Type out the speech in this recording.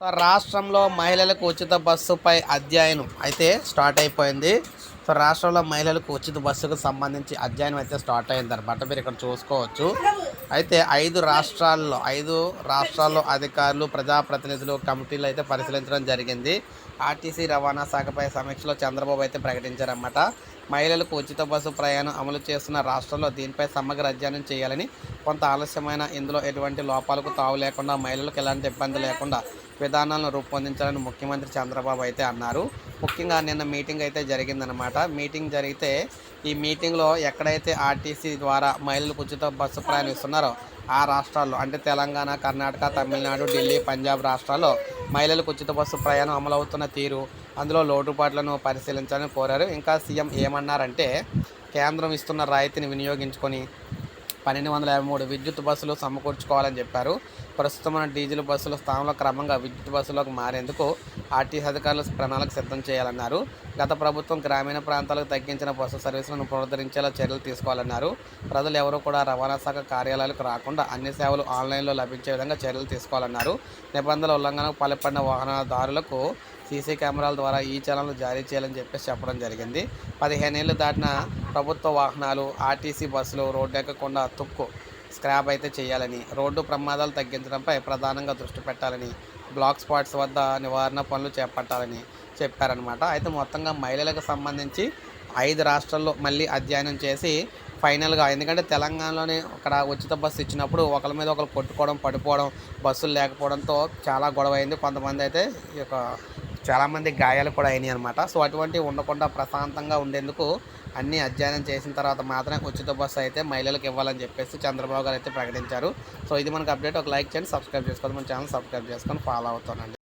రాష్ట్రంలో మహిళలకు ఉచిత బస్సుపై అధ్యయనం అయితే స్టార్ట్ అయిపోయింది. సో రాష్ట్రంలో మహిళలకు ఉచిత బస్సుకు సంబంధించి అధ్యయనం అయితే స్టార్ట్ అయింది అనమాట మీరు ఇక్కడ చూసుకోవచ్చు. అయితే ఐదు రాష్ట్రాల్లో ఐదు రాష్ట్రాల్లో అధికారులు ప్రజాప్రతినిధులు కమిటీలు అయితే పరిశీలించడం జరిగింది. ఆర్టీసీ రవాణా శాఖపై సమీక్షలో చంద్రబాబు అయితే ప్రకటించారన్నమాట. మహిళలకు ఉచిత బస్సు ప్రయాణం అమలు చేస్తున్న రాష్ట్రంలో దీనిపై సమగ్ర అధ్యయనం చేయాలని కొంత ఆలస్యమైన ఇందులో ఎటువంటి లోపాలకు తావు లేకుండా మహిళలకు ఎలాంటి ఇబ్బంది లేకుండా విధానాలను రూపొందించాలని ముఖ్యమంత్రి చంద్రబాబు అయితే అన్నారు. ముఖ్యంగా నిన్న మీటింగ్ అయితే జరిగిందనమాట మీటింగ్ జరిగితే ఈ మీటింగ్లో ఎక్కడైతే ఆర్టీసీ ద్వారా మహిళలకు ఉచిత బస్సు ప్రయాణిస్తున్నారో ఆ రాష్ట్రాల్లో అంటే తెలంగాణ కర్ణాటక తమిళనాడు ఢిల్లీ పంజాబ్ రాష్ట్రాల్లో మహిళలకు ఉచిత బస్సు ప్రయాణం అమలవుతున్న తీరు అందులో లోటుపాట్లను పరిశీలించాలని కోరారు. ఇంకా సీఎం ఏమన్నారంటే కేంద్రం ఇస్తున్న రాయితీని వినియోగించుకొని పన్నెండు వందల యాభై మూడు విద్యుత్ బస్సులు సమకూర్చుకోవాలని చెప్పారు. ప్రస్తుతం ఉన్న డీజిల్ బస్సుల స్థానంలో క్రమంగా విద్యుత్ బస్సులకు మారేందుకు ఆర్టీసీ అధికారులు ప్రణాళిక సిద్ధం చేయాలన్నారు. గత ప్రభుత్వం గ్రామీణ ప్రాంతాలకు తగ్గించిన బస్సు సర్వీసులను పునరుద్ధరించేలా చర్యలు తీసుకోవాలన్నారు. ప్రజలు ఎవరూ కూడా రవాణా శాఖ కార్యాలయాలకు రాకుండా అన్ని సేవలు ఆన్లైన్లో లభించే విధంగా చర్యలు తీసుకోవాలన్నారు. నిబంధనల ఉల్లంఘనకు పాల్పడిన వాహనదారులకు సీసీ కెమెరాల ద్వారా ఈ చలనలు జారీ చేయాలని చెప్పేసి చెప్పడం జరిగింది. పదిహేను ఏళ్ళు దాటిన ప్రభుత్వ వాహనాలు ఆర్టీసీ బస్సులు రోడ్డు ఎక్కకుండా తుక్కు స్క్రాప్ అయితే చేయాలని రోడ్డు ప్రమాదాలు తగ్గించడంపై ప్రధానంగా దృష్టి పెట్టాలని బ్లాక్ స్పాట్స్ వద్ద నివారణ పనులు చేపట్టాలని చెప్పారనమాట అయితే మొత్తంగా మహిళలకు సంబంధించి ఐదు రాష్ట్రాల్లో మళ్ళీ అధ్యయనం చేసి ఫైనల్గా ఎందుకంటే తెలంగాణలోనే అక్కడ ఉచిత బస్సు ఇచ్చినప్పుడు ఒకరి మీద ఒకరు కొట్టుకోవడం పడిపోవడం బస్సులు లేకపోవడంతో చాలా గొడవ అయింది. కొంతమంది అయితే ఈ యొక్క చాలామంది గాయాలు కూడా అయినాయి అనమాట సో అటువంటివి ఉండకుండా ప్రశాంతంగా ఉండేందుకు అన్నీ అధ్యయనం చేసిన తర్వాత మాత్రమే ఉచిత బస్సు అయితే మహిళలకు ఇవ్వాలని చెప్పేసి చంద్రబాబు గారు అయితే ప్రకటించారు. సో ఇది మనకు అప్డేట్. ఒక లైక్ చేయండి సబ్స్క్రైబ్ చేసుకోండి. మన ఛానల్ సబ్స్క్రైబ్ చేసుకొని ఫాలో అవుతానండి.